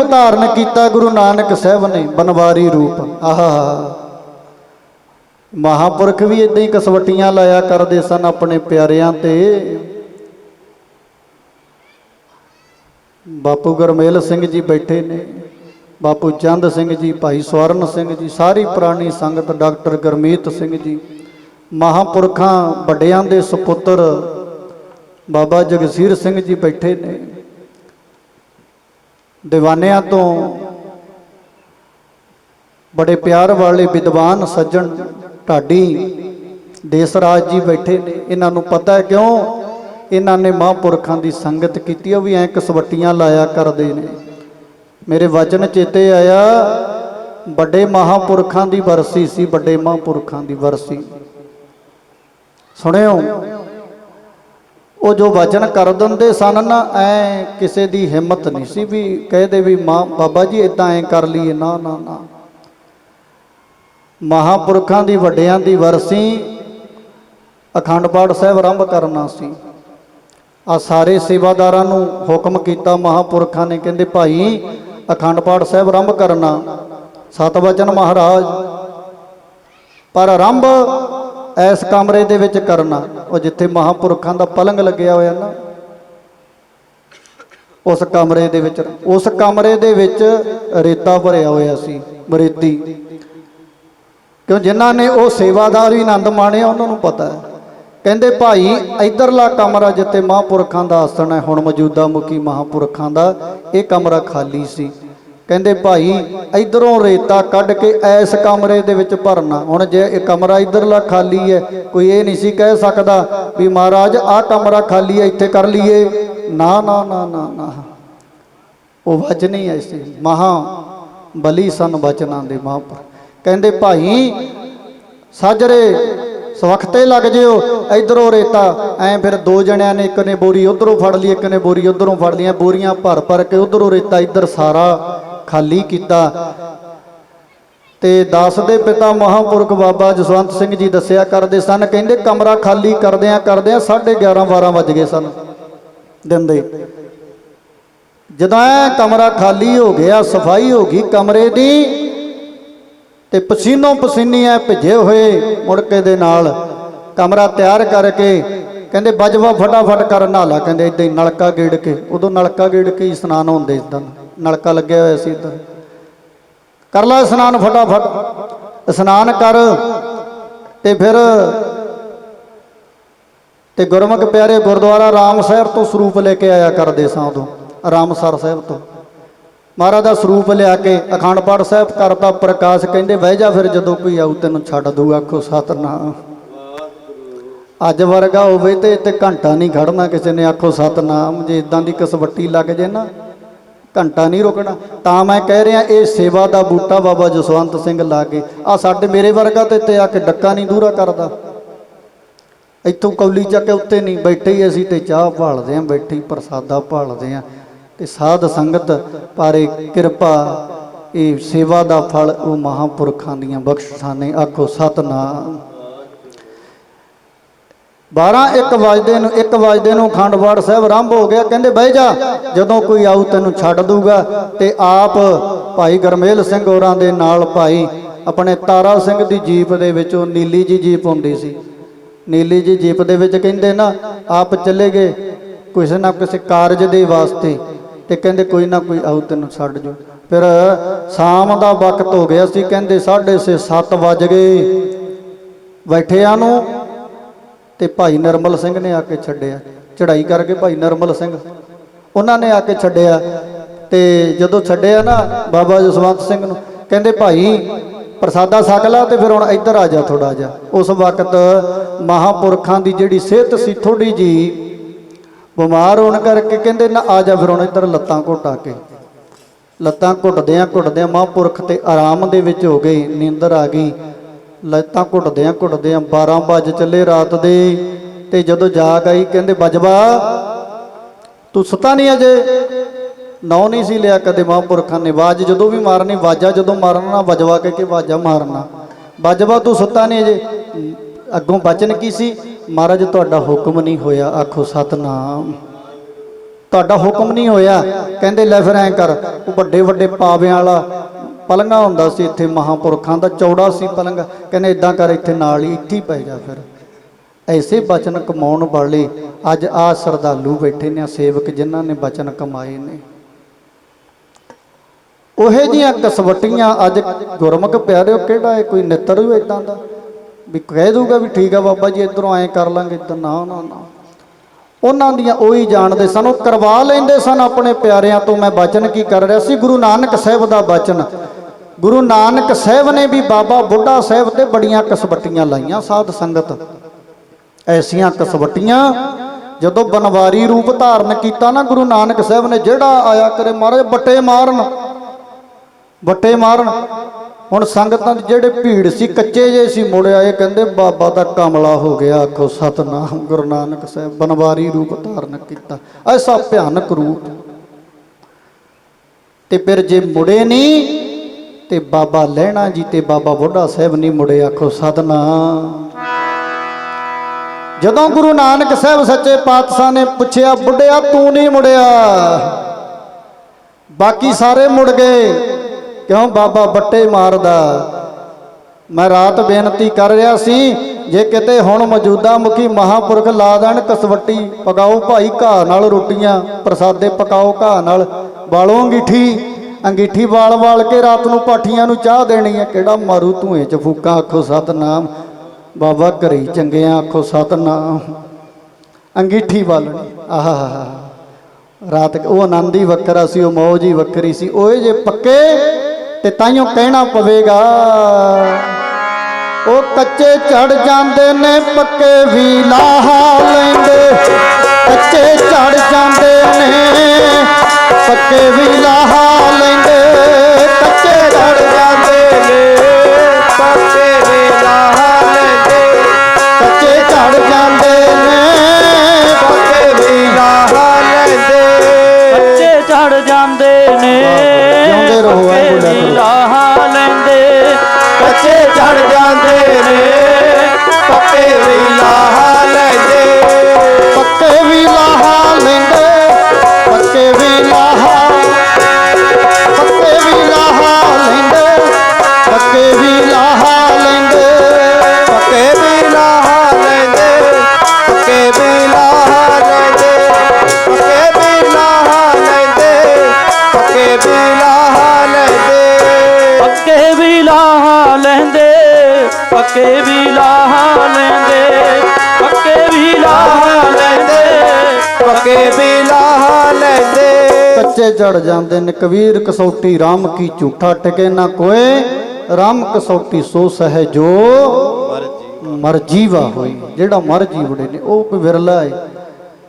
ਰੂਪ ਧਾਰਨ ਕੀਤਾ ਗੁਰੂ ਨਾਨਕ ਸਾਹਿਬ ਨੇ, ਬਨਵਾਰੀ ਰੂਪ। ਆਹਾ। ਮਹਾਪੁਰਖ ਵੀ ਇਦਾਂ ਹੀ ਕਸਵਟੀਆਂ ਲਾਇਆ ਕਰਦੇ ਸਨ ਆਪਣੇ ਪਿਆਰਿਆਂ ਤੇ। ਬਾਪੂ ਗਰਮੇਲ ਸਿੰਘ ਜੀ ਬੈਠੇ ਨੇ, ਬਾਪੂ ਚੰਦ ਸਿੰਘ ਜੀ, ਭਾਈ ਸਵਰਨ ਸਿੰਘ ਜੀ, ਸਾਰੀ ਪੁਰਾਣੀ ਸੰਗਤ ਡਾਕਟਰ ਗਰਮੀਤ ਸਿੰਘ ਜੀ, ਮਹਾਪੁਰਖਾਂ ਵੱਡਿਆਂ ਦੇ ਸੁਪੁੱਤਰ ਬਾਬਾ ਜਗਸੀਰ ਸਿੰਘ ਜੀ ਬੈਠੇ ਨੇ। ਦੀਵਾਨਿਆਂ ਤੋਂ ਬੜੇ ਪਿਆਰ ਵਾਲੇ ਵਿਦਵਾਨ ਸੱਜਣ ਢਾਡੀ ਦੇਸਰਾਜ ਜੀ ਬੈਠੇ ਨੇ ਇਹਨਾਂ ਨੂੰ ਪਤਾ ਹੈ ਕਿਉਂ ਇਹਨਾਂ ਨੇ ਮਹਾਂਪੁਰਖਾਂ ਦੀ ਸੰਗਤ ਕੀਤੀ ਉਹ ਵੀ ਐ ਕਸਵੱਟੀਆਂ ਲਾਇਆ ਕਰਦੇ ਨੇ ਮੇਰੇ ਵਚਨ ਚੇਤੇ ਆਇਆ ਵੱਡੇ ਮਹਾਂਪੁਰਖਾਂ ਦੀ ਵਰਸੀ ਸੀ ਵੱਡੇ ਮਹਾਂਪੁਰਖਾਂ ਦੀ ਵਰਸੀ ਸੁਣਿਓ ਉਹ ਜੋ ਵਚਨ ਕਰ ਦਿੰਦੇ ਸਨ ਨਾ, ਐ ਕਿਸੇ ਦੀ ਹਿੰਮਤ ਨਹੀਂ ਸੀ ਵੀ ਕਹਦੇ ਵੀ ਮਾਂ, ਬਾਬਾ ਜੀ ਇਦਾਂ ਐ ਕਰ ਲਈਏ, ਨਾ ਨਾ ਨਾ। ਮਹਾਪੁਰਖਾਂ ਦੀ ਵੱਡਿਆਂ ਦੀ ਵਰਸੀ ਅਖੰਡ ਪਾਠ ਸਾਹਿਬ ਆਰੰਭ ਕਰਨਾ ਸੀ। ਆ ਸਾਰੇ ਸੇਵਾਦਾਰਾਂ ਨੂੰ ਹੁਕਮ ਕੀਤਾ ਮਹਾਪੁਰਖਾਂ ਨੇ, ਕਹਿੰਦੇ ਭਾਈ ਅਖੰਡ ਪਾਠ ਸਾਹਿਬ ਆਰੰਭ ਕਰਨਾ। ਸਤਵਚਨ ਮਹਾਰਾਜ। ਪਰ ਆਰੰਭ ਇਸ ਕਮਰੇ ਦੇ ਵਿੱਚ ਕਰਨਾ। ਉਹ ਜਿੱਥੇ ਮਹਾਪੁਰਖਾਂ ਦਾ ਪਲੰਗ ਲੱਗਿਆ ਹੋਇਆ ਨਾ, ਉਸ ਕਮਰੇ ਦੇ ਵਿੱਚ ਉਸ ਕਮਰੇ ਦੇ ਵਿੱਚ ਰੇਤਾ ਭਰਿਆ ਹੋਇਆ ਸੀ ਬਰੇਤੀ ਕਿਉਂ ਜਿਨ੍ਹਾਂ ਨੇ ਉਹ ਸੇਵਾਦਾਰ ਵੀ ਆਨੰਦ ਮਾਣਿਆ, ਉਹਨਾਂ ਨੂੰ ਪਤਾ ਹੈ। ਕਹਿੰਦੇ, ਭਾਈ, ਇਧਰਲਾ ਕਮਰਾ ਜਿੱਥੇ ਮਹਾਪੁਰਖਾਂ ਦਾ ਆਸਣ ਹੈ, ਹੁਣ ਮੌਜੂਦਾ ਮੁਖੀ ਮਹਾਪੁਰਖਾਂ ਦਾ, ਇਹ ਕਮਰਾ ਖਾਲੀ ਸੀ। ਕਹਿੰਦੇ ਭਾਈ, ਇਧਰੋਂ ਰੇਤਾ ਕੱਢ ਕੇ ਐਸ ਕਮਰੇ ਦੇ ਵਿੱਚ ਭਰਨਾ। ਹੁਣ ਜੇ ਇਹ ਕਮਰਾ ਇਧਰਲਾ ਖਾਲੀ ਹੈ, ਕੋਈ ਇਹ ਨਹੀਂ ਸੀ ਕਹਿ ਸਕਦਾ ਵੀ ਮਹਾਰਾਜ, ਆਹ ਕਮਰਾ ਖਾਲੀ ਹੈ, ਇੱਥੇ ਕਰ ਲਈਏ। ਨਾ ਨਾ ਨਾ ਨਾ ਨਾ। ਉਹ ਵਚਨ ਹੀ ਮਹਾ ਬਲੀ ਸਨ ਬਚਨਾਂ ਦੇ ਮਹਾਂਪੁਰ ਕਹਿੰਦੇ ਭਾਈ, ਸਾਜਰੇ, ਸਵਖਤੇ ਲੱਗ ਜਿਓ, ਇਧਰੋਂ ਰੇਤਾ। ਐ ਫਿਰ ਦੋ ਜਣਿਆਂ ਨੇ, ਇੱਕ ਨੇ ਬੋਰੀ ਉਧਰੋਂ ਫੜ ਲਈ, ਇੱਕ ਨੇ ਬੋਰੀ ਉਧਰੋਂ ਫੜ ਲਈਆਂ ਬੋਰੀਆਂ ਭਰ ਭਰ ਕੇ ਉਧਰੋਂ ਰੇਤਾ, ਇੱਧਰ ਸਾਰਾ। ਖਾਲੀ ਕੀਤਾ। ਤੇ ਦਾਸ ਦੇ ਪਿਤਾ ਮਹਾਂਪੁਰਖ ਬਾਬਾ ਜਸਵੰਤ ਸਿੰਘ ਜੀ ਦੱਸਿਆ ਕਰਦੇ ਸਨ, ਕਹਿੰਦੇ ਕਮਰਾ ਖਾਲੀ ਕਰਦਿਆਂ ਕਰਦਿਆਂ 11:30 12 ਵੱਜ ਗਏ ਸਨ ਦਿਨ ਦੇ। ਜਦੋਂ ਕਮਰਾ ਖਾਲੀ ਹੋ ਗਿਆ, ਸਫ਼ਾਈ ਹੋ ਗਈ ਕਮਰੇ ਦੀ, ਤੇ ਪਸੀਨੋ ਪਸੀਨੀ ਐ ਭਿੱਜੇ ਹੋਏ ਮੁੜਕੇ ਦੇ ਨਾਲ। ਕਮਰਾ ਤਿਆਰ ਕਰਕੇ ਕਹਿੰਦੇ ਬਜਵਾ ਫਟਾਫਟ ਕਰ ਨਾਲਾ। ਕਹਿੰਦੇ, ਇਦਾਂ ਹੀ ਨਲਕਾ ਗੇੜ ਕੇ। ਉਦੋਂ ਨਲਕਾ ਗੇੜ ਕੇ ਹੀ ਇਸ਼ਨਾਨ ਹੁੰਦੇ ਇਦਾਂ ਨਲਕਾ ਲੱਗਿਆ ਹੋਇਆ ਸੀ ਇੱਧਰ। ਕਰ ਲੈ ਇਸ਼ਨਾਨ ਫਟਾਫਟ। ਇਸ਼ਨਾਨ ਕਰ ਤੇ ਫਿਰ ਤੇ ਗੁਰਮੁਖ ਪਿਆਰੇ ਗੁਰਦੁਆਰਾ ਰਾਮ ਸਾਹਿਬ ਤੋਂ ਸਰੂਪ ਲੈ ਕੇ ਆਇਆ ਕਰਦੇ ਸਾਂ ਉਦੋਂ ਰਾਮਸਰ ਸਾਹਿਬ ਤੋਂ। ਮਹਾਰਾਜ ਦਾ ਸਰੂਪ ਲਿਆ ਕੇ ਅਖੰਡ ਪਾਠ ਸਾਹਿਬ ਕਰਤਾ, ਪ੍ਰਕਾਸ਼ ਕਹਿੰਦੇ, ਬਹਿ ਜਾ ਫਿਰ ਜਦੋਂ ਕੋਈ ਆਊ ਤੈਨੂੰ ਛੱਡ ਦੂ ਆਖੋ, ਸਤਨਾਮ। ਅੱਜ ਵਰਗਾ ਹੋਵੇ ਤੇ ਇੱਥੇ ਘੰਟਾ ਨਹੀਂ ਖੜਨਾ ਕਿਸੇ ਨੇ, ਆਖੋ, ਸਤਨਾਮ। ਜੇ ਇਦਾਂ ਦੀ ਕਸਵੱਟੀ ਲੱਗ ਜੇ ਨਾ ਘੰਟਾ ਨਹੀਂ ਰੁਕਣਾ। ਤਾਂ ਮੈਂ ਕਹਿ ਰਿਹਾ, ਇਹ ਸੇਵਾ ਦਾ ਬੂਟਾ ਬਾਬਾ ਜਸਵੰਤ ਸਿੰਘ ਲਾ ਕੇ ਆ ਸਾਡੇ ਮੇਰੇ ਵਰਗਾ ਤੇ ਇੱਥੇ ਆ ਕੇ ਡੱਕਾ ਨਹੀਂ ਦੂਰਾ ਕਰਦਾ। ਇੱਥੋਂ ਕੌਲੀ ਚੱਕ ਕੇ ਉੱਤੇ ਨਹੀਂ, ਬੈਠੇ ਹੀ ਅਸੀਂ ਤੇ ਚਾਹ ਭਾਲਦੇ ਆਂ ਬੈਠੇ ਹੀ ਪ੍ਰਸਾਦਾ ਭਾਲਦੇ ਆਂ ਤੇ ਸਾਧ ਸੰਗਤ, ਪਾਰੇ ਕਿਰਪਾ, ਇਹ ਸੇਵਾ ਦਾ ਫਲ ਉਹ ਮਹਾਪੁਰਖਾਂ ਦੀਆਂ ਬਖਸ਼ਾਂ ਨੇ। ਆਖੋ, ਸਤਨਾਮ। 12 1 ਵਜਦੇ ਨੂੰ 1 ਵਜਦੇ ਨੂੰ ਖੰਡਵਾੜ ਸਾਹਿਬ ਆਰੰਭ ਹੋ ਗਿਆ। ਕਹਿੰਦੇ ਬਹਿ ਜਾ, ਜਦੋਂ ਕੋਈ ਆਊ ਤੈਨੂੰ ਛੱਡ ਦੂਗਾ ਤੇ ਆਪ ਭਾਈ ਗਰਮੇਲ ਸਿੰਘ ਹੋਰਾਂ ਦੇ ਨਾਲ ਭਾਈ ਆਪਣੇ ਤਾਰਾ ਸਿੰਘ ਦੀ ਜੀਪ ਦੇ ਵਿੱਚੋਂ ਨੀਲੀ ਜੀ ਜੀਪ ਹੁੰਦੀ ਸੀ। ਨੀਲੀ ਜੀ ਜੀਪ ਦੇ ਵਿੱਚ ਕਹਿੰਦੇ ਨਾ, ਆਪ ਚਲੇ ਗਏ। ਕਿਸੇ ਨਾ ਕਿਸੇ ਕਾਰਜ ਦੇ ਵਾਸਤੇ ਤੇ ਕਹਿੰਦੇ ਕੋਈ ਨਾ ਕੋਈ ਆਊ ਤੈਨੂੰ ਛੱਡ ਜੋ। ਫਿਰ ਸ਼ਾਮ ਦਾ ਵਕਤ ਹੋ ਗਿਆ ਸੀ। ਕਹਿੰਦੇ 6:30 7 ਵਜ ਗਏ। ਬੈਠਿਆਂ ਨੂੰ ਤੇ ਭਾਈ ਨਰਮਲ ਸਿੰਘ ਨੇ ਆ ਕੇ ਛੱਡਿਆ। ਚੜਾਈ ਕਰਕੇ ਭਾਈ ਨਰਮਲ ਸਿੰਘ। ਉਹਨਾਂ ਨੇ ਆ ਕੇ ਛੱਡਿਆ ਤੇ ਜਦੋਂ ਛੱਡਿਆ ਨਾ ਬਾਬਾ ਜਸਵੰਤ ਸਿੰਘ ਨੂੰ, ਕਹਿੰਦੇ ਭਾਈ ਪ੍ਰਸਾਦਾ ਛਕ ਲਾ ਤੇ ਫਿਰ ਹੁਣ ਇੱਧਰ ਆ ਜਾ ਥੋੜਾ ਜਿਹਾ। ਉਸ ਵਕਤ ਮਹਾਪੁਰਖਾਂ ਦੀ ਜਿਹੜੀ ਸਿਹਤ ਸੀ ਥੋੜੀ ਜੀ ਬਿਮਾਰ ਹੋਣ ਕਰਕੇ ਕਹਿੰਦੇ ਨਾ ਆ ਜਾ ਫਿਰ ਹੁਣ ਇੱਧਰ ਲੱਤਾਂ ਘੁੱਟਾ ਕੇ। ਲੱਤਾਂ ਘੁੱਟਦਿਆਂ ਘੁੱਟਦਿਆਂ ਮਹਾਂਪੁਰਖ ਤੇ ਆਰਾਮ ਦੇ ਵਿੱਚ ਹੋ ਗਏ ਨੀਂਦਰ ਆ ਗਈ। ਲੱਤਾਂ ਘੁੱਟਦੇ ਆ 12 ਵਜ ਚੱਲੇ ਰਾਤ ਦੇ ਤੇ ਜਦੋਂ ਜਾਗ ਆਈ ਕਹਿੰਦੇ, ਬਜਵਾ, ਤੂੰ ਸੁੱਤਾ ਨਹੀਂ ਅਜੇ? ਨੌ ਨਹੀਂ ਸੀ ਲਿਆ ਕਦੇ ਮਹਾਂਪੁਰਖਾਂ ਨੇ। ਆਵਾਜ਼ ਜਦੋਂ ਵੀ ਮਾਰਨੀ ਵਾਜਾ ਜਦੋਂ ਮਾਰਨਾ ਵਜਵਾ ਕੇ ਕਿ ਵਾਜਾ ਮਾਰਨਾ। ਵਜਵਾ ਤੂੰ ਸੁੱਤਾ ਨਹੀਂ ਅਜੇ? ਅੱਗੋਂ ਬਚਨ ਕੀ ਸੀ? ਮਹਾਰਾਜ, ਤੁਹਾਡਾ ਹੁਕਮ ਨਹੀਂ ਹੋਇਆ। ਆਖੋ, ਸਤਨਾਮ, ਤੁਹਾਡਾ ਹੁਕਮ ਨਹੀਂ ਹੋਇਆ। ਕਹਿੰਦੇ, ਲੈ ਫਿਰ ਐਂ ਕਰ, ਉਹ ਵੱਡੇ ਵੱਡੇ ਪਾਵਿਆਂ ਵਾਲਾ ਪਲੰਗਾ ਹੁੰਦਾ ਸੀ ਇੱਥੇ ਮਹਾਪੁਰਖਾਂ ਦਾ ਚੌੜਾ ਸੀ ਪਲੰਗਾ ਕਹਿੰਦੇ ਇਦਾਂ ਕਰ, ਇੱਥੇ ਨਾਲ ਹੀ ਇੱਥੇ ਪੈ ਜਾ ਫਿਰ। ਐਸੇ ਬਚਨ ਕਮਾਉਣ ਵਾਲੇ ਅੱਜ ਆ ਸਰਦਾਲੂ ਬੈਠੇ ਨੇ ਸੇਵਕ ਜਿਨ੍ਹਾਂ ਨੇ ਬਚਨ ਕਮਾਏ ਨੇ। ਉਹੇ ਜੀਆਂ ਕਸਵਟੀਆਂ ਅੱਜ ਗੁਰਮੁਖ ਪਿਆਰਿਓ, ਕਿਹੜਾ ਹੈ ਕੋਈ ਨਿੱਤਰ ਵੀ ਇਦਾਂ ਦਾ? ਵੀ ਕਹਿ ਦੂਗਾ ਵੀ ਠੀਕ ਆ ਬਾਬਾ ਜੀ, ਇਧਰੋਂ ਐਂ ਕਰ ਲਾਂਗੇ ਇਦਾਂ ਨਾ ਨਾ ਨਾ। ਉਹਨਾਂ ਦੀਆਂ ਉਹੀ ਜਾਣਦੇ ਸਨ, ਉਹ ਕਰਵਾ ਲੈਂਦੇ ਸਨ ਆਪਣੇ ਪਿਆਰਿਆਂ ਤੋਂ, ਮੈਂ ਬਚਨ ਕੀ ਕਰ ਰਿਹਾ ਸੀ? ਗੁਰੂ ਨਾਨਕ ਸਾਹਿਬ ਦਾ ਬਚਨ। ਗੁਰੂ ਨਾਨਕ ਸਾਹਿਬ ਨੇ ਵੀ ਬਾਬਾ ਬੁੱਢਾ ਸਾਹਿਬ ਤੇ ਬੜੀਆਂ ਕਸਵਟੀਆਂ ਲਾਈਆਂ ਸਾਧ ਸੰਗਤ। ਐਸੀਆਂ ਕਸਵਟੀਆਂ ਜਦੋਂ ਬਨਵਾਰੀ ਰੂਪ ਧਾਰਨ ਕੀਤਾ ਨਾ ਗੁਰੂ ਨਾਨਕ ਸਾਹਿਬ ਨੇ, ਜਿਹੜਾ ਆਇਆ ਕਰੇ ਮਹਾਰਾਜ ਬੱਟੇ ਮਾਰਨ ਬੱਟੇ ਮਾਰਨ। ਹੁਣ ਸੰਗਤਾਂ ਦੇ ਜਿਹੜੇ ਭੀੜ ਸੀ, ਕੱਚੇ ਜੇ ਸੀ ਮੁੜਿਆ ਇਹ ਕਹਿੰਦੇ ਬਾਬਾ ਦਾ ਕਮਲਾ ਹੋ ਗਿਆ, ਆਖੋ ਸਤਨਾਮ ਗੁਰੂ ਨਾਨਕ ਸਾਹਿਬ, ਬਨਵਾਰੀ ਰੂਪ ਧਾਰਨ ਕੀਤਾ। ਐਸਾ ਭਿਆਨਕ ਰੂਪ। ਤੇ ਫਿਰ ਜੇ ਮੁੜੇ ਨਹੀਂ ਤੇ ਬਾਬਾ ਲਹਿਣਾ ਜੀ ਤੇ ਬਾਬਾ ਬੁੱਢਾ ਸਾਹਿਬ ਨਹੀਂ ਮੁੜੇ ਆਖੋ ਸਦਨਾ। ਜਦੋਂ ਗੁਰੂ ਨਾਨਕ ਸਾਹਿਬ ਸੱਚੇ ਪਾਤਸ਼ਾਹ ਨੇ ਪੁੱਛਿਆ, ਬੁੱਢਿਆ, ਤੂੰ ਨਹੀਂ ਮੁੜਿਆ? ਬਾਕੀ ਸਾਰੇ ਮੁੜ ਗਏ। ਕਿਉਂ ਬਾਬਾ ਬੱਟੇ ਮਾਰਦਾ? ਮੈਂ ਰਾਤ ਬੇਨਤੀ ਕਰ ਰਿਹਾ ਸੀ, ਜੇ ਕਿਤੇ ਹੁਣ ਮੌਜੂਦਾ ਮੁਖੀ ਮਹਾਪੁਰਖ ਲਾ ਦੇਣ ਕਸਵੱਟੀ ਪਕਾਓ ਭਾਈ ਘਾਹ ਨਾਲ ਰੋਟੀਆਂ, ਪ੍ਰਸਾਦੇ ਪਕਾਓ ਘਾਹ ਨਾਲ ਬਾਲੋ ਅੰਗੀਠੀ ਅੰਗੀਠੀ ਵਾਲ ਵਾਲ ਕੇ ਰਾਤ ਨੂੰ ਪਾਠੀਆਂ ਨੂੰ ਚਾਹ ਦੇਣੀ ਹੈ ਕਿਹੜਾ ਮਾਰੂ ਧੂਏ ਚ ਫੂਕਾਂ ਆਖੋ ਸਤਨਾਮ। ਬਾਬਾ ਘਰੇ ਚੰਗਿਆਂ ਆਖੋ ਸਤਨਾਮ। ਅੰਗੀਠੀ ਵਾਲਣੀ ਆਹਾ ਰਾਤ ਉਹ ਆਨੰਦ ਹੀ ਵੱਖਰਾ ਸੀ, ਉਹ ਮੌਜ ਹੀ ਵੱਖਰੀ ਸੀ। ਓਏ ਜੇ ਪੱਕੇ ਤੇ ਤਾਈਓ ਕਹਿਣਾ ਪਵੇਗਾ। ਉਹ ਕੱਚੇ ਚੜ ਜਾਂਦੇ ਨੇ, ਪੱਕੇ ਵੀ ਲਾਹਾ ਲੈਂਦੇ। ਕੱਚੇ ਬੱਚੇ ਝੜ ਜਾਂਦੇ ਨੇ। ਜਿਉਂਦੇ ਰਹੋ, ਐਂ ਕਰੋ। ਲਾਹਾ ਲੈਂਦੇ। ਕੱਚੇ ਝੜ ਜਾਂਦੇ ਨੇ। ਵੀ ਲਾਹਾ ਲੈਂਦੇ, ਪੱਕੇ ਵੀ ਲਾਹਾ ਲੈਂਦੇ, ਪੱਕੇ ਵੀ ਲਾਹਾ ਲੈਂਦੇ, ਪੱਕੇ ਵੀ ਲਾਹ ਲੈਂਦੇ। ਕੱਚੇ ਜੜ ਜਾਂਦੇ ਨੇ, ਕਬੀਰ ਕਸੌਟੀ RAM ਕੀ ਝੂਠਾ ਟਕੇ ਨਾ ਕੋਏ RAM ਕਸੌਟੀ ਸੋ ਸਹਿ ਜੋ ਮਰਜ਼ੀ ਵਾ ਹੋਈ। ਜਿਹੜਾ ਮਰਜ਼ੀ ਬੜੇ ਨੇ, ਉਹ ਕੋਈ ਵਿਰਲਾ ਹੈ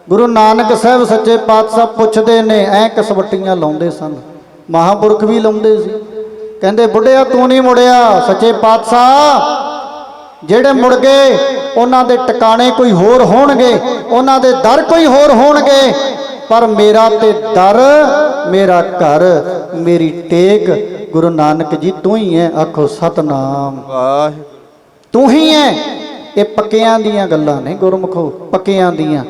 ਗੁਰੂ ਨਾਨਕ ਸਾਹਿਬ ਸੱਚੇ ਪਾਤਸ਼ਾਹ ਪੁੱਛਦੇ ਨੇ, ਐ ਕਸਵੱਟੀਆਂ ਲਾਉਂਦੇ ਸਨ। ਮਹਾਪੁਰਖ ਵੀ ਲਾਉਂਦੇ ਸੀ। ਕਹਿੰਦੇ, ਬੁੱਢਿਆ, ਤੂੰ ਨਹੀਂ ਮੁੜਿਆ, ਸੱਚੇ ਪਾਤਸ਼ਾਹ। ਜਿਹੜੇ ਮੁੜ ਗਏ, ਉਹਨਾਂ ਦੇ ਟਿਕਾਣੇ ਕੋਈ ਹੋਰ ਹੋਣਗੇ, ਉਹਨਾਂ ਦੇ ਦਰ ਕੋਈ ਹੋਰ ਹੋਣਗੇ। ਪਰ ਮੇਰਾ ਤੇ ਦਰ, ਮੇਰਾ ਘਰ, ਮੇਰੀ ਟੇਕ, ਗੁਰੂ ਨਾਨਕ ਜੀ, ਤੂੰ ਹੀ ਹੈ ਆਖੋ, ਸਤਨਾਮ। ਵਾਹਿਗੁਰੂ ਤੂੰ ਹੀ ਹੈ ਇਹ ਪੱਕਿਆਂ ਦੀਆਂ ਗੱਲਾਂ ਨੇ ਗੁਰਮੁਖੋ ਪੱਕਿਆਂ ਦੀਆਂ।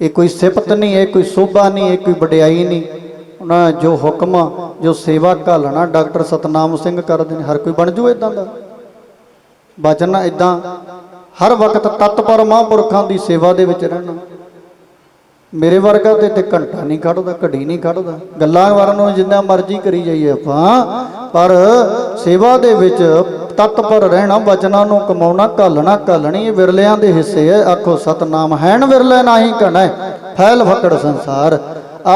ਇਹ ਕੋਈ ਸਿਫਤ ਨਹੀਂ, ਇਹ ਕੋਈ ਸੋਭਾ ਨਹੀਂ, ਇਹ ਕੋਈ ਵਡਿਆਈ ਨਹੀਂ। ਉਹਨਾਂ ਜੋ ਹੁਕਮ ਜੋ ਸੇਵਾ ਘਾਲਣਾ, ਡਾਕਟਰ ਸਤਨਾਮ ਸਿੰਘ ਕਰਦੇ ਨੇ, ਹਰ ਕੋਈ ਬਣ ਜੂ ਇਦਾਂ ਦਾ? ਬਚਨ ਇਦਾਂ ਹਰ ਵਕਤ ਤਤਪਰ ਮਹਾਂਪੁਰਖਾਂ ਦੀ ਸੇਵਾ ਦੇ ਵਿੱਚ ਰਹਿਣਾ। ਮੇਰੇ ਵਰਗਾ ਤੇ ਤੇ ਘੰਟਾ ਨਹੀਂ ਕੱਢਦਾ ਘੜੀ ਨਹੀਂ ਕੱਢਦਾ ਗੱਲਾਂ ਵਾਰਨ ਨੂੰ ਜਿੰਨਾ ਮਰਜ਼ੀ ਕਰੀ ਜਾਈਏ ਆਪਾਂ, ਪਰ ਸੇਵਾ ਦੇ ਵਿੱਚ ਤਤਪਰ ਰਹਿਣਾ, ਬਚਨਾਂ ਨੂੰ ਕਮਾਉਣਾ, ਘਾਲਣਾ, ਘਾਲਣੀ, ਇਹ ਵਿਰਲਿਆਂ ਦੇ ਹਿੱਸੇ ਹੈ ਆਖੋ, ਸਤਨਾਮ ਹੈਣ ਵਿਰਲੇ ਨਾਹੀ ਘਣਾ ਫੈਲ ਫਕੜ ਸੰਸਾਰ।